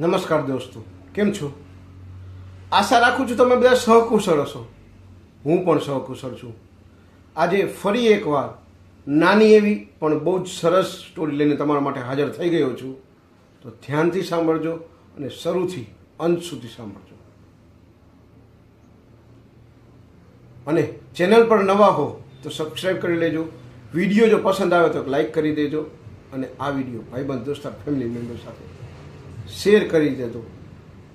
નમસ્કાર દોસ્તો, કેમ છો? આશા રાખું છું તમે બધા સહકુશળ હશો. હું પણ સહકુશળ છું. આજે ફરી એકવાર નાની એવી પણ બહુ જ સરસ સ્ટોરી લઈને તમારા માટે હાજર થઈ ગયો છું. તો ધ્યાનથી સાંભળજો અને શરૂથી અંત સુધી સાંભળજો. અને ચેનલ પર નવા હો તો સબસ્ક્રાઈબ કરી લેજો. વીડિયો જો પસંદ આવે તો લાઈક કરી દેજો. અને આ વીડિયો ભાઈબંધ દોસ્તાર ફેમિલી મેમ્બર સાથે શેર કરી દેજો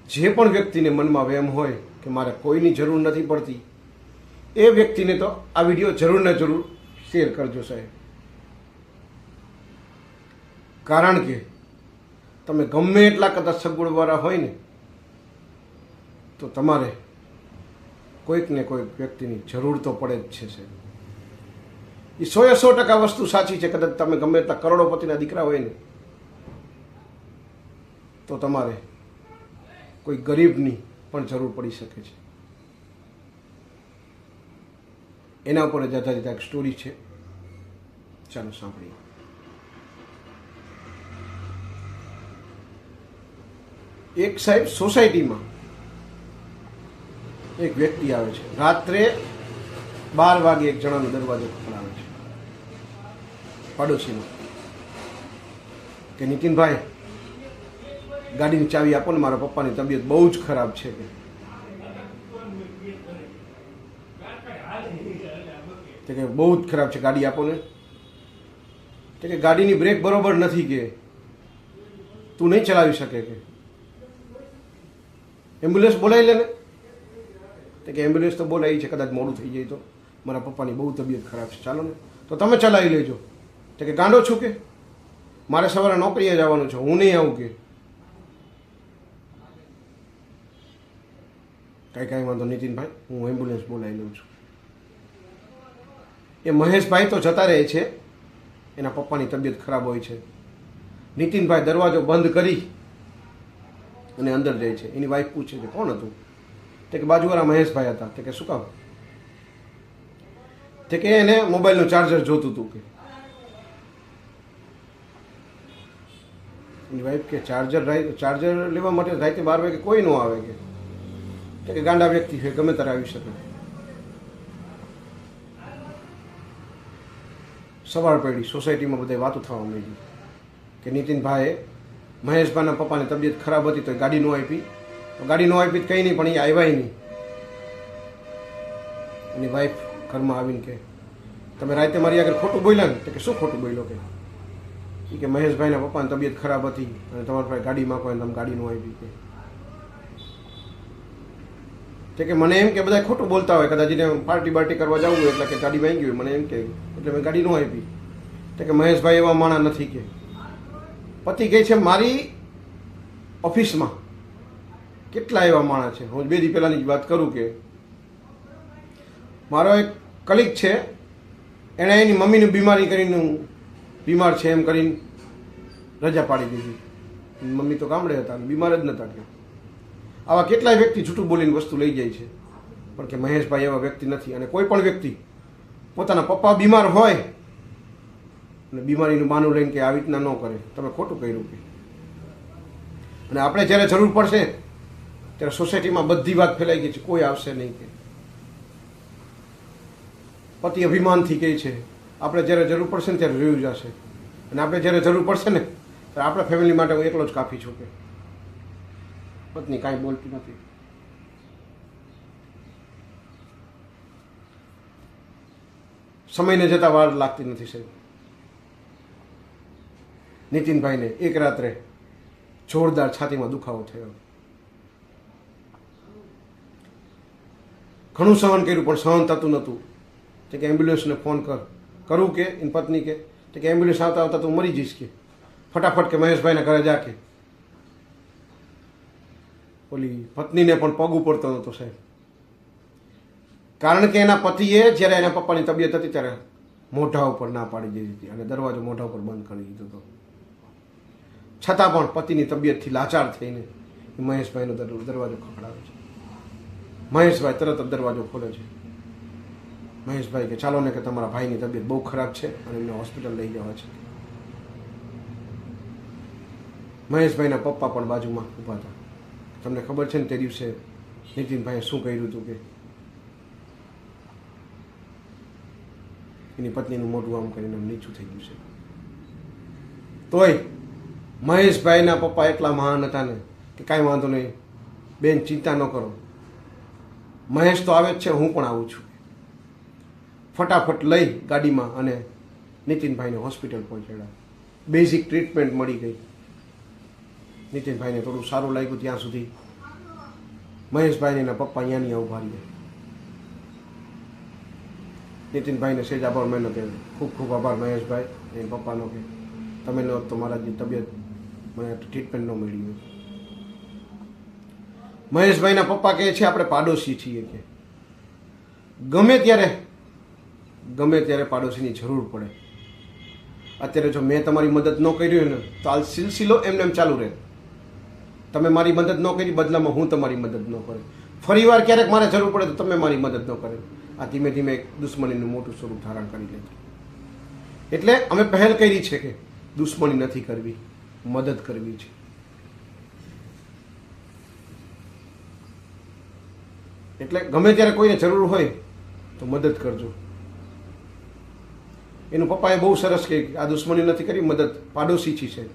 જે પણ વ્યક્તિને મનમાં વહેમ હોય કે મારે કોઈની જરૂર નથી પડતી, એ વ્યક્તિને તો આ વીડિયો જરૂર ને જરૂર શેર કરજો સાહેબ. કારણ કે તમે ગમે એટલા કદાચ સગવડવાળા હોય ને, તો તમારે કોઈક ને કોઈક વ્યક્તિની જરૂર તો પડે જ છે સાહેબ. એ સો એ સો ટકા વસ્તુ સાચી છે, કદાચ તમે ગમે એટલા કરોડોપતિના દીકરા હોય ને તો તમારે કોઈ ગરીબની પણ જરૂર પડી શકે છે. એના ઉપર જ આધારિત એક સ્ટોરી છે. ચાલો સાંભળીએ. એક સાહેબ સોસાયટીમાં એક વ્યક્તિ આવે છે. રાત્રે બાર વાગે એક જણાનો દરવાજો ખખડાવે છે. પડોશીમાં. કે નીતિનભાઈ ગાડીની ચાવી આપો ને મારા પપ્પાની તબિયત બહુ જ ખરાબ છે. કે બહુ જ ખરાબ છે ગાડી આપો ને. કે ગાડીની બ્રેક બરોબર નથી કે. તું નહીં ચલાવી શકે કે. એમ્બ્યુલન્સ બોલાવી લે ને. તે કે એમ્બ્યુલન્સ તો બોલાવી છે, કદાચ મોડું થઈ જાય તો. મારા પપ્પાની બહુ તબિયત ખરાબ છે. ચાલો ને. તો તમે ચલાવી લેજો. તે કે ગાંડો છું કે? મારે સવારે નોકરીએ જવાનું છે, હું નહીં આવું કે. કાંઈ કાંઈ વાંધો નીતિનભાઈ, હું એમ્બ્યુલન્સ બોલાવી લઉં છું. એ મહેશભાઈ તો જતા રહે છે, એના પપ્પાની તબિયત ખરાબ હોય છે. નીતિનભાઈ દરવાજો બંધ કરી અને અંદર જાય છે. એની વાઈફ પૂછે છે, કોણ હતું? તે કે, બાજુવાળા મહેશભાઈ હતા. તે કે, શું કામ? તે કે, એને મોબાઈલનું ચાર્જર જોતું હતું. કે, એની વાઈફ કે ચાર્જર ચાર્જર લેવા માટે રાતે બાર વાગે કોઈ ન આવે. કે તે કે ગાંડા વ્યક્તિ છે, ગમે ત્યારે આવી શકે. સવાર પડી, સોસાયટીમાં બધે વાતો થવા માંડી. કે નીતિનભાઈએ મહેશભાઈના પપ્પાની તબિયત ખરાબ હતી તો ગાડી ન આપી. ગાડી ન આપી કંઈ નહીં, પણ એ આવ્યા નહીં. એની વાઈફ ઘરમાં આવીને કે તમે રાતે મારી આગળ ખોટું બોલ્યા ને? તો કે, શું ખોટું બોલ્યો? કે એ કે મહેશભાઈના પપ્પાની તબિયત ખરાબ હતી અને તમારા પાસે ગાડી માંગો તમે ગાડી ન આપી. કે તે કે મને એમ કે બધા ખોટું બોલતા હોય, કદાચ એને પાર્ટી બાર્ટી કરવા જવું હોય, એટલે કે ગાડી માંગી હોય, મને એમ કે, એટલે મેં ગાડી ન આપી. તો કે મહેશભાઈ એવા માણા નથી કે. પતિ કહે છે મારી ઓફિસમાં. કેટલા એવા માણસ છે? હું બે દી પહેલાંની જ વાત કરું કે, મારો એક કલીગ છે, એણે એની મમ્મીની બીમારી કરીને, બીમાર છે એમ કરીને રજા પાડી દીધી. મમ્મી તો ગામડે હતા બીમાર જ નહોતા કે આવા કેટલાય વ્યક્તિ જૂઠું બોલીને વસ્તુ લઈ જાય છે. પણ કે મહેશભાઈ એવા વ્યક્તિ નથી અને કોઈ પણ વ્યક્તિ પોતાના પપ્પા બીમાર હોય અને બીમારીનું માનું લઈને કે આવી રીતના ન કરે, તમે ખોટું કર્યું કે. અને આપણે જ્યારે જરૂર પડશે, ત્યારે સોસાયટીમાં બધી વાત ફેલાઈ ગઈ છે, કોઈ આવશે નહીં કે. પતિ અભિમાનથી કહે છે, આપણે જ્યારે જરૂર પડશે ને ત્યારે રહ્યું જશે અને આપણે જ્યારે જરૂર પડશે ને ત્યારે આપણા ફેમિલી માટે હું એકલો જ કાફી છું કે. પત્ની કાંઈ બોલતી નથી. સમયને જતા વાર લાગતી નથી સાહેબ. નીતિનભાઈને એક રાત્રે જોરદાર છાતીમાં દુખાવો થયો. ઘણું સહન કર્યું, પણ સહન થતું નહોતું. તે કે એમ્બ્યુલન્સને ફોન કર. કરું કે? એની પત્ની કે? તે કે, એમ્બ્યુલન્સ આવતા આવતા તું મરી જઈશ કે. ફટાફટ કે મહેશભાઈના ઘરે જા કે. ઓલી પત્નીને પણ પગ ઉપડતો નહોતો સાહેબ. કારણ કે એના પતિએ જ્યારે એના પપ્પાની તબિયત હતી ત્યારે મોઢા ઉપર ના પાડી દીધી હતી અને દરવાજો મોઢા ઉપર બંધ કરી દીધો હતો. છતાં પણ પતિની તબિયતથી લાચાર થઈને મહેશભાઈનો દરવાજો ખખડાવે છે. મહેશભાઈ તરત જ દરવાજો ખોલે છે. મહેશભાઈ કે ચાલો ને કે તમારા ભાઈની તબિયત બહુ ખરાબ છે અને એમને હોસ્પિટલ લઈ જવા છે. મહેશભાઈના પપ્પા પણ બાજુમાં ઊભા હતા. તમને ખબર છે ને તે દિવસે નીતિનભાઈએ શું કર્યું હતું કે એની પત્નીનું મોઢું આમ કરીને નીચું થઈ ગયું છે. તોય મહેશભાઈના પપ્પા એટલા મહાન હતા ને કે કાંઈ વાંધો નહીં. બેન, ચિંતા ન કરો. મહેશ તો આવે જ છે, હું પણ આવું છું. ફટાફટ લઈ ગાડીમાં અને નીતિનભાઈને હોસ્પિટલ પહોંચાડ્યા. બેઝિક ટ્રીટમેન્ટ મળી ગઈ. નીતિનભાઈને થોડું સારું લાગ્યું ત્યાં સુધી. મહેશભાઈને એના પપ્પા અહીંયાની ઊભા રહ્યા. નીતિનભાઈને સેજ આભાર મેનો કે ખૂબ ખૂબ આભાર મહેશભાઈ એ પપ્પાનો કે તમે ન તો મારા જે તબિયત મને ટ્રીટમેન્ટ ન મળી હોય. મહેશભાઈના પપ્પા કહે છે, આપણે પાડોશી છીએ કે. ગમે ત્યારે ગમે ત્યારે પાડોશીની જરૂર પડે. અત્યારે જો મેં તમારી મદદ ન કરી હોય ને, તો આ સિલસિલો એમને એમ ચાલુ રહે. તમે મારી મદદ ન કરી, બદલામાં હું તમારી મદદ ન કરે. ફરીવાર ક્યારેક મારે જરૂર પડે તો તમે મારી મદદ ન કરે. આ ધીમે ધીમે એક દુશ્મનીનું મોટું સ્વરૂપ ધારણ કરી લે એટલે અમે પહેલ કરી છે કે દુશ્મની નથી કરવી, મદદ કરવી છે. એટલે ગમે ત્યારે કોઈને જરૂર હોય તો મદદ કરજો. એનું પપ્પાએ બહુ સરસ કે આ દુશ્મની નથી કરી, મદદ પાડોશી છે.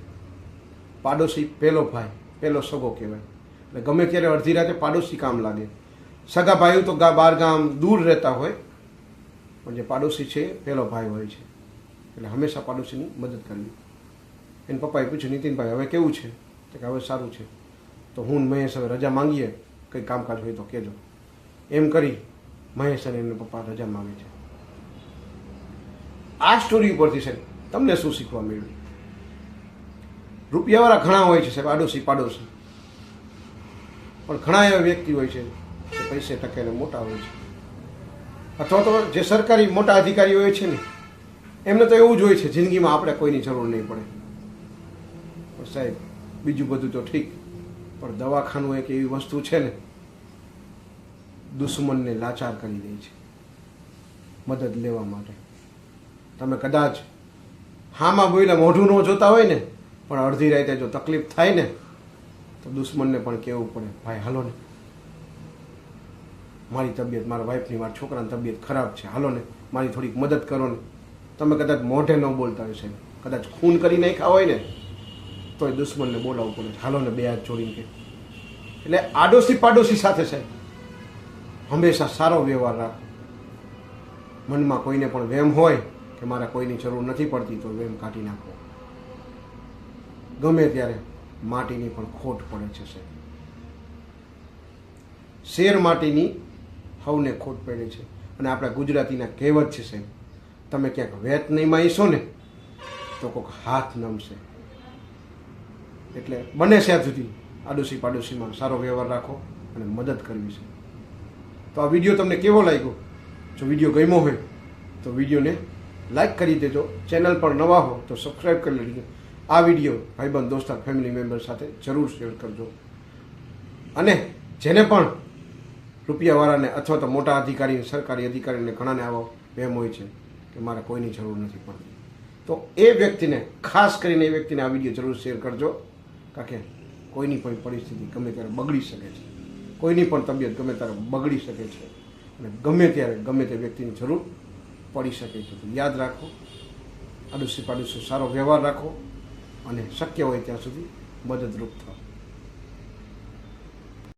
પાડોશી પહેલો ભાઈ. પહેલો સગો કહેવાય. એટલે ગમે ત્યારે અડધી રાતે પાડોશી કામ લાગે. સગા ભાઈઓ તો બાર ગામ દૂર રહેતા હોય, પણ જે પાડોશી છે પહેલો ભાઈ હોય છે. એટલે હંમેશા પાડોશીની મદદ કરવી. એને પપ્પાએ પૂછ્યું, નીતિનભાઈ, હવે કેવું છે? તો કે, હવે સારું છે. તો હું મહેશ હવે રજા માંગીએ, કંઈ કામકાજ હોય તો કહેજો. એમ કરી, મહેશ અને એના પપ્પા રજા માંગે છે. આ સ્ટોરી ઉપરથી સાહેબ, તમને શું શીખવા મળ્યું? રૂપિયાવાળા ઘણા હોય છે સાહેબ, આડોશી પાડોશી. પણ ઘણા એવા વ્યક્તિ હોય છે જે પૈસે ટકેને મોટા હોય છે. અથવા તો જે સરકારી મોટા અધિકારીઓ હોય છે ને, એમને તો એવું જ હોય છે, જિંદગીમાં આપણે કોઈની જરૂર નહીં પડે. સાહેબ, બીજું બધું તો ઠીક. પણ દવાખાનું એક એવી વસ્તુ છે ને, દુશ્મનને લાચાર કરી દે છે. મદદ લેવા માટે. તમે કદાચ હામાં બોઈલા મોઢું ન જોતા હોય ને પણ અડધી રાતે જો તકલીફ થાય ને, તો દુશ્મનને પણ કહેવું પડે, ભાઈ, હાલો ને. મારી તબિયત, મારા વાઈફની મારા છોકરાની તબિયત ખરાબ છે. હાલો ને. મારી થોડીક મદદ કરો ને. તમે કદાચ મોઢે ન બોલતા હોય સાહેબ કદાચ ખૂન કરી નાખ્યા હોય ને, તોય દુશ્મનને બોલાવવું પડે હાલો ને, બે હાથ જોડીને કે. એટલે આડોશી પાડોશી સાથે સાહેબ, હંમેશા સારો વ્યવહાર રાખો. મનમાં કોઈને પણ વેમ હોય કે મારે કોઈની જરૂર નથી પડતી, તો વેમ કાઢી નાખો. ગમે ત્યારે માટીની પણ ખોટ પડે છે, સાહેબ. શેર માટીની હવને ખોટ પડે છે. અને આપણા ગુજરાતીના કહેવત છે, સાહેબ, તમે ક્યાંક વેત નહીં માહીશો ને, તો કોઈક હાથ નમશે. એટલે બને ત્યાં સુધી આડોશી પાડોશીમાં સારો વ્યવહાર રાખો અને મદદ કરવી છે તો આ વીડિયો તમને કેવો લાગ્યો? જો વીડિયો ગમ્યો હોય, તો વિડીયોને લાઈક કરી દેજો. ચેનલ પર નવા હો, તો સબસ્ક્રાઈબ કરી લેજો. આ વીડિયો ભાઈબંધ, દોસ્તાર ફેમિલી મેમ્બર સાથે જરૂર શેર કરજો. અને જેને પણ રૂપિયાવાળાને અથવા તો મોટા અધિકારી સરકારી અધિકારીને ઘણાને આવો, વહેમ હોય છે કે મારે કોઈની જરૂર નથી પડતી. તો એ વ્યક્તિને, ખાસ કરીને એ વ્યક્તિને આ વીડિયો જરૂર શેર કરજો, કારણ કે કોઈની પણ પરિસ્થિતિ ગમે ત્યારે બગડી શકે છે. કોઈની પણ તબિયત ગમે ત્યારે બગડી શકે છે. અને ગમે ત્યારે ગમે તે વ્યક્તિની જરૂર પડી શકે છે. યાદ રાખો આડોશી પાડોશી સારો વ્યવહાર રાખો. અને શક્ય હોય ત્યાં સુધી મદદરૂપ થાઓ.